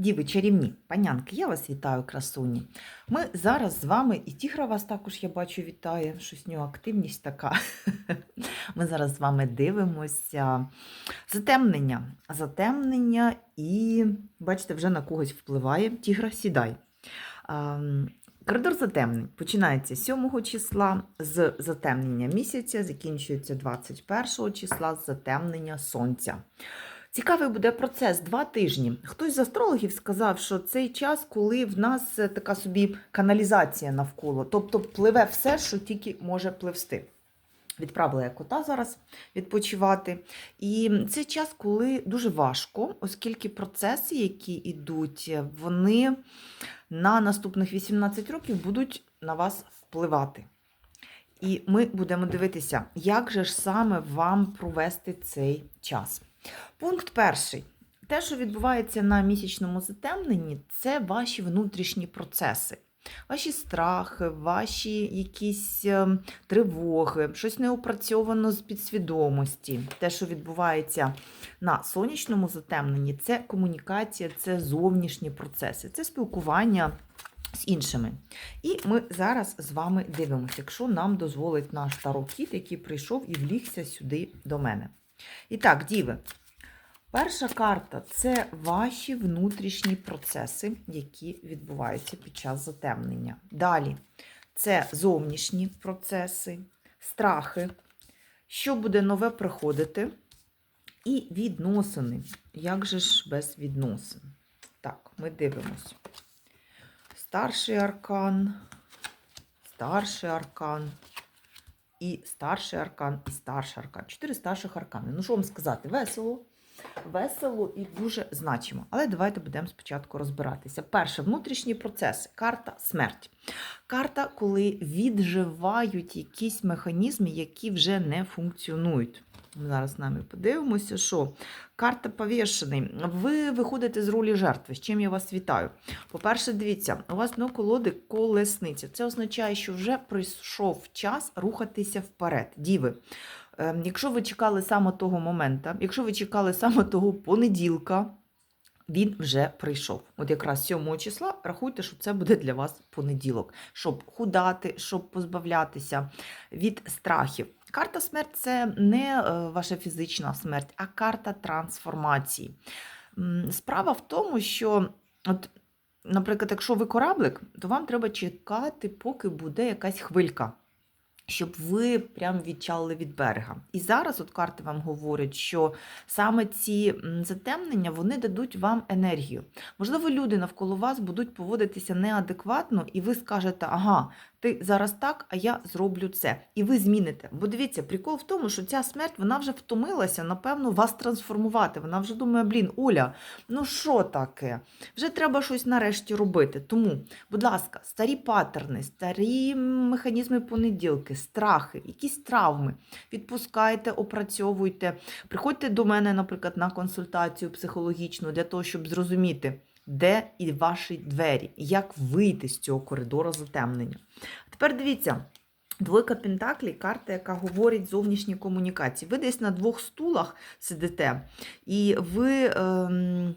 Діви, чарівні, панянки, я вас вітаю, красуні. Ми зараз з вами, і тігра вас також, я бачу, вітає, щось у нього активність така. Ми зараз з вами дивимося затемнення. Затемнення і, бачите, вже на когось впливає. Тігра, сідай. Коридор затемнень починається 7 числа з затемнення місяця, закінчується 21 числа з затемнення сонця. Цікавий буде процес два тижні. Хтось з астрологів сказав, що цей час, коли в нас е, така собі каналізація навколо, тобто пливе все, що тільки може пливсти. Відправила я кота зараз відпочивати. І це час, коли дуже важко, оскільки процеси, які йдуть, вони на наступних 18 років будуть на вас впливати. І ми будемо дивитися, як же ж саме вам провести цей час. Пункт перший. Те, що відбувається на місячному затемненні, це ваші внутрішні процеси. Ваші страхи, ваші якісь е, тривоги, щось неопрацьовано з підсвідомості. Те, що відбувається на сонячному затемненні, це комунікація, це зовнішні процеси, це спілкування з іншими. І ми зараз з вами дивимося, якщо нам дозволить наш тарокіт, який прийшов і влігся сюди до мене. І так, діви. Перша карта це ваші внутрішні процеси, які відбуваються під час затемнення. Далі це зовнішні процеси, страхи, що буде нове приходити, і відносини. Як же ж без відносин? Так, ми дивимося. Старший аркан, старший аркан, і старший аркан, і старший аркан. Чотири старших аркани. Ну, що вам сказати? Весело весело і дуже значимо. Але давайте будемо спочатку розбиратися. Перше, внутрішні процеси. Карта смерть. Карта, коли відживають якісь механізми, які вже не функціонують. Зараз з нами подивимося, що карта повішений. Ви виходите з ролі жертви. З чим я вас вітаю? По-перше, дивіться, у вас на колоди колесниця. Це означає, що вже прийшов час рухатися вперед. Діви. Ем, Якщо ви чекали саме того моменту, якщо ви чекали саме того понеділка, він вже прийшов. От якраз 7 числа рахуйте, що це буде для вас понеділок, щоб худати, щоб позбавлятися від страхів. Карта смерть це не е, ваша фізична смерть, а карта трансформації. Справа в тому, що, от, наприклад, якщо ви кораблик, то вам треба чекати, поки буде якась хвилька щоб ви прям відчали від берега. І зараз от карти вам говорять, що саме ці затемнення вони дадуть вам енергію. Можливо, люди навколо вас будуть поводитися неадекватно, і ви скажете, ага, ти зараз так, а я зроблю це. І ви зміните. Бо дивіться, прикол в тому, що ця смерть вона вже втомилася, напевно, вас трансформувати. Вона вже думає, блін, Оля, ну що таке? Вже треба щось нарешті робити. Тому, будь ласка, старі паттерни, старі механізми понеділки, страхи, якісь травми. Відпускайте, опрацьовуйте. Приходьте до мене, наприклад, на консультацію психологічну для того, щоб зрозуміти, де і ваші двері, як вийти з цього коридору затемнення. Тепер дивіться. Двойка Пентаклі карта, яка говорить зовнішні комунікації. Ви десь на двох стулах сидите, і ви. Ем...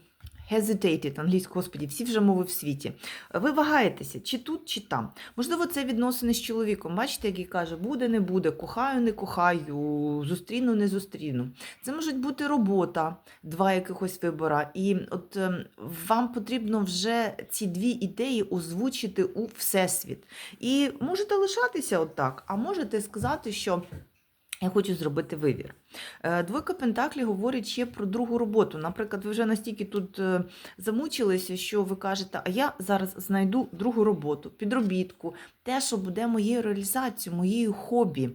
Hesitated, англійською, господі, всі вже мови в світі. Ви вагаєтеся, чи тут, чи там. Можливо, це відносини з чоловіком. Бачите, який каже, буде, не буде, кохаю, не кохаю, зустріну, не зустріну. Це може бути робота, два якихось вибора. І от ем, вам потрібно вже ці дві ідеї озвучити у всесвіт. І можете лишатися отак, а можете сказати, що. Я хочу зробити вибір. Е, Двойка Пентаклі говорить ще про другу роботу. Наприклад, ви вже настільки тут е, замучилися, що ви кажете, а я зараз знайду другу роботу, підробітку, те, що буде моєю реалізацією, моєю хобі.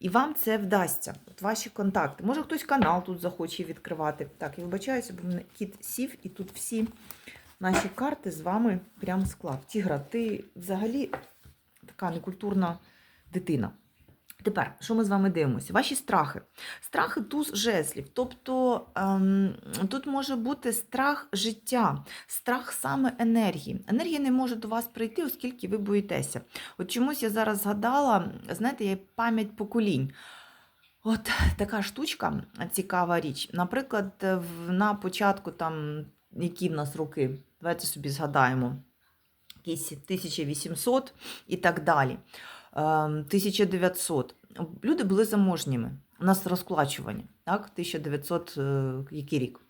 І вам це вдасться. От ваші контакти. Може, хтось канал тут захоче відкривати. Так, я вибачаюся, бо мене кіт сів, і тут всі наші карти з вами прямо склав. Тігра, ти взагалі така некультурна дитина. Тепер, що ми з вами дивимося? Ваші страхи. Страхи туз жезлів. Тобто ем, тут може бути страх життя, страх саме енергії. Енергія не може до вас прийти, оскільки ви боїтеся. От чомусь я зараз згадала, знаєте, є пам'ять поколінь. От така штучка, цікава річ. Наприклад, на початку там які в нас роки? Давайте собі згадаємо. Якісь 1800 і так далі. Ем, 1900. Люди були заможніми. У нас розклачування, так? 1900 е, який рік.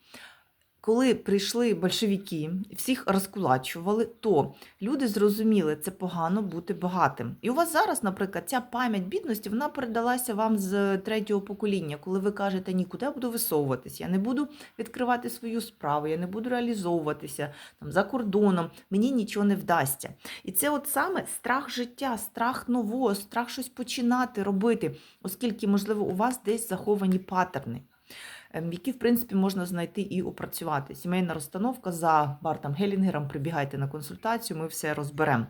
Коли прийшли большевики, всіх розкулачували, то люди зрозуміли, це погано бути багатим. І у вас зараз, наприклад, ця пам'ять бідності вона передалася вам з третього покоління, коли ви кажете, нікуди я буду висовуватися, я не буду відкривати свою справу, я не буду реалізовуватися там за кордоном, мені нічого не вдасться. І це от саме страх життя, страх нового, страх щось починати робити, оскільки, можливо, у вас десь заховані патерни які, в принципі, можна знайти і опрацювати. Сімейна розстановка за Бартом Гелінгером. Прибігайте на консультацію, ми все розберемо.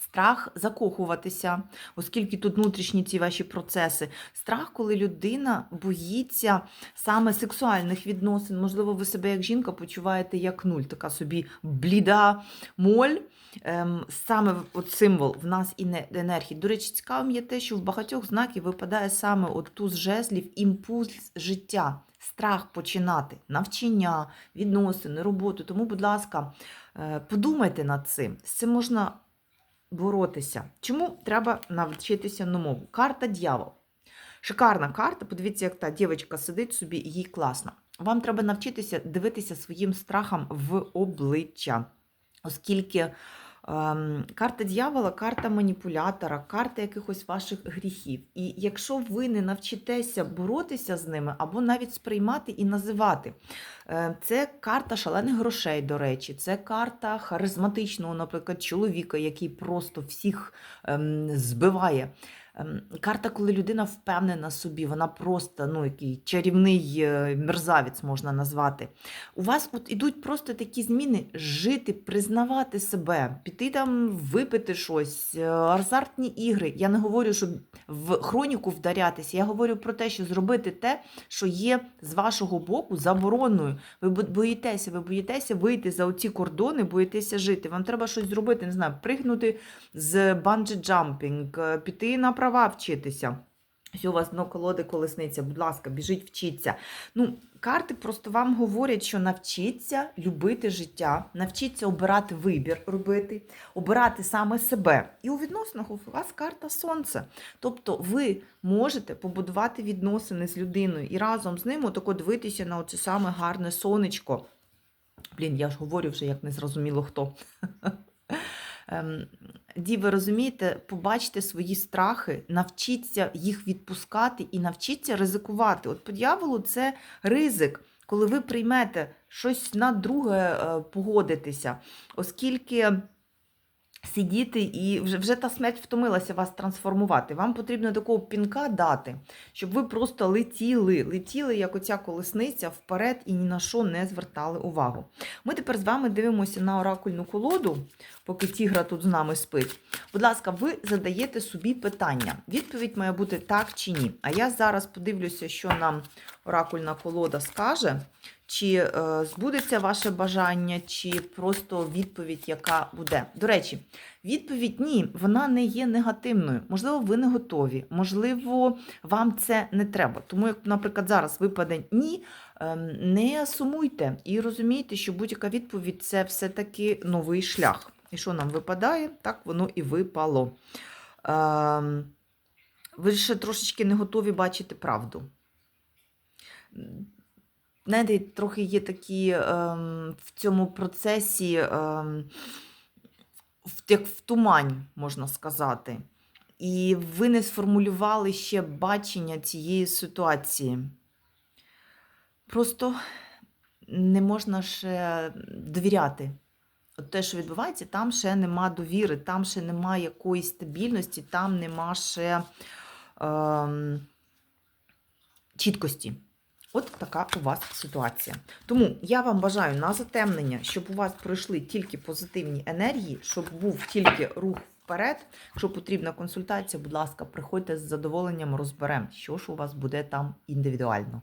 Страх закохуватися, оскільки тут внутрішні ці ваші процеси. Страх, коли людина боїться саме сексуальних відносин. Можливо, ви себе як жінка почуваєте як нуль, така собі бліда моль. Ем, саме от символ в нас і не- енергії. До речі, цікавим є те, що в багатьох знаків випадає саме от туз жезлів, імпульс життя, страх починати, навчання, відносини, роботу. Тому, будь ласка, е, подумайте над цим. З цим можна боротися. Чому треба навчитися новому? Карта дьявол. Шикарна карта. Подивіться, як та дівчинка сидить собі, їй класно. Вам треба навчитися дивитися своїм страхам в обличчя, оскільки карта дьявола, карта маніпулятора, карта якихось ваших гріхів. І якщо ви не навчитеся боротися з ними або навіть сприймати і називати, е, це карта шалених грошей, до речі, це карта харизматичного, наприклад, чоловіка, який просто всіх ем, збиває. Ем, Карта, коли людина впевнена собі, вона просто ну, який чарівний е, мерзавець можна назвати. У вас от ідуть просто такі зміни жити, признавати себе, піти там випити щось, е, азартні ігри. Я не говорю, щоб в хроніку вдарятися. Я говорю про те, що зробити те, що є з вашого боку забороною. Ви боїтеся, ви боїтеся вийти за оці кордони, боїтеся жити. Вам треба щось зробити, не знаю, пригнути з банджі-джампінг, е, піти на права вчитися. Якщо у вас дно колоди колесниця, будь ласка, біжіть, вчіться. Ну, карти просто вам говорять, що навчіться любити життя, навчіться обирати вибір робити, обирати саме себе. І у відносинах у вас карта сонце. Тобто ви можете побудувати відносини з людиною і разом з ним отако дивитися на оце саме гарне сонечко. Блін, я ж говорю вже, як незрозуміло хто. Ем, Ді, ви розумієте, побачте свої страхи, навчіться їх відпускати і навчіться ризикувати. От по дьяволу це ризик, коли ви приймете щось на друге е, погодитися, оскільки сидіти і вже, вже та смерть втомилася вас трансформувати. Вам потрібно такого пінка дати, щоб ви просто летіли, летіли, як оця колесниця вперед і ні на що не звертали увагу. Ми тепер з вами дивимося на оракульну колоду, поки тігра тут з нами спить. Будь ласка, ви задаєте собі питання. Відповідь має бути так чи ні. А я зараз подивлюся, що нам оракульна колода скаже. Чи е, збудеться ваше бажання, чи просто відповідь, яка буде. До речі, відповідь ні, вона не є негативною. Можливо, ви не готові, можливо, вам це не треба. Тому, як, наприклад, зараз випаде ні, ем, не сумуйте і розумійте, що будь-яка відповідь це все-таки новий шлях. І що нам випадає, так воно і випало. Ем, ви ще трошечки не готові бачити правду. Знаєте, трохи є такі ем, в цьому процесі, ем, як в тумані, можна сказати. І ви не сформулювали ще бачення цієї ситуації. Просто не можна ще довіряти. От те, що відбувається, там ще нема довіри, там ще нема якоїсь стабільності, там нема ще ем, чіткості. От така у вас ситуація. Тому я вам бажаю на затемнення, щоб у вас пройшли тільки позитивні енергії, щоб був тільки рух вперед. Якщо потрібна консультація, будь ласка, приходьте з задоволенням, розберемо, що ж у вас буде там індивідуально.